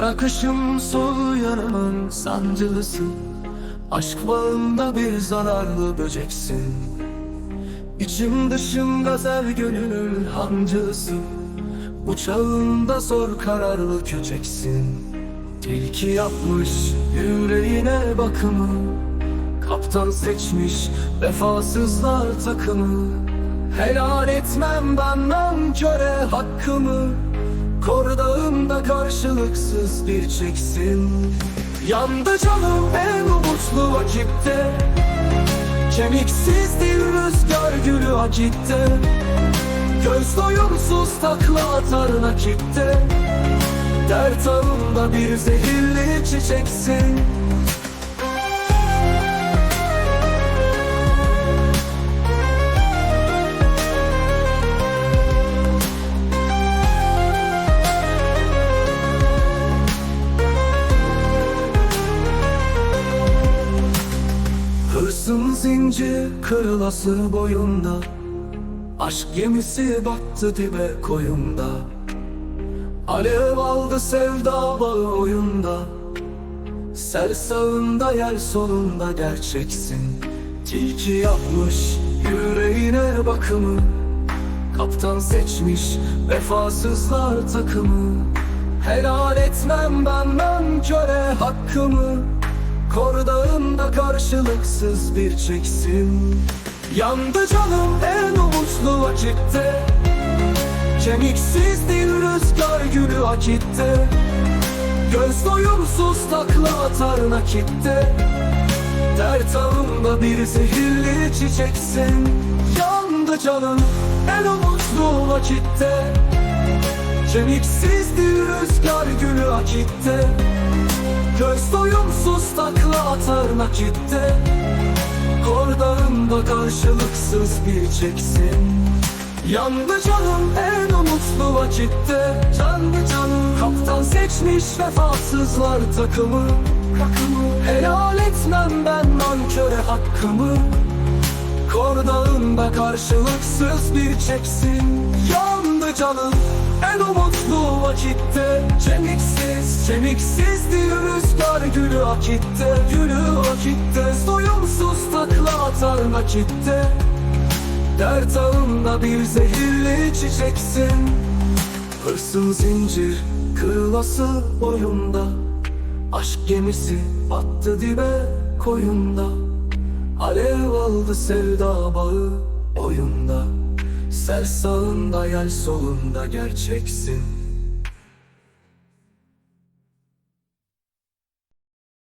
Kara kışım sol yanımın sancılısı. Aşk bağında bir zararlı böceksin. İçim dışım gazel gönlümün hancısı. Uçağında zor kararlı köçeksin. Tilki yapmış yüreğine bakımı. Kaptan seçmiş vefasızlar takımı. Helal etmem ben köre hakkımı Kordağımda karşılıksız bir çeksin. Yandı canım en umutlu vakitte. Kemiksiz değil rüzgar gülü acitte Göz doyumsuz takla atar nakitte. Dert ağında bir zehirli çiçeksin zincir kırılası boyunda. Aşk gemisi battı dibe koyunda. Alev aldı sevda bağı oyunda. Sel sağında yer solunda gerçeksin. Tilki yapmış yüreğine bakımı. Kaptan seçmiş vefasızlar takımı. Helal etmem ben köre hakkımı Kordağımda karşılıksız bir çeksin. Yandı canım en umutlu vakitte. Kemiksiz değil rüzgar gülü akitte Göz doyumsuz takla atar nakitte. Dert ağında bir zehirli çiçeksin. Yandı canım en umutlu vakitte. Kemiksiz değil rüzgar gülü akitte Göz doyumsuz takla atar nakitte. Kordağımda karşılıksız bir çeksin. Yandı canım en umutlu vakitte. Canlı canım. Kaptan seçmiş vefasızlar takımı. Rakımı Helal etmem ben nanköre hakkımı. Kordağımda karşılıksız bir çeksin. Yandı canım en umutlu vakitte Kemiksiz, rüzgar gülü akitte Gülü akitte, doyumsuz takla atar nakitte. Dert ağında bir zehirli çiçeksin. Hırsın zincir kırılası boyunda. Aşk gemisi battı dibe koyunda. Alev aldı sevda bağı oyunda. Sel sağında yel solunda gerçeksin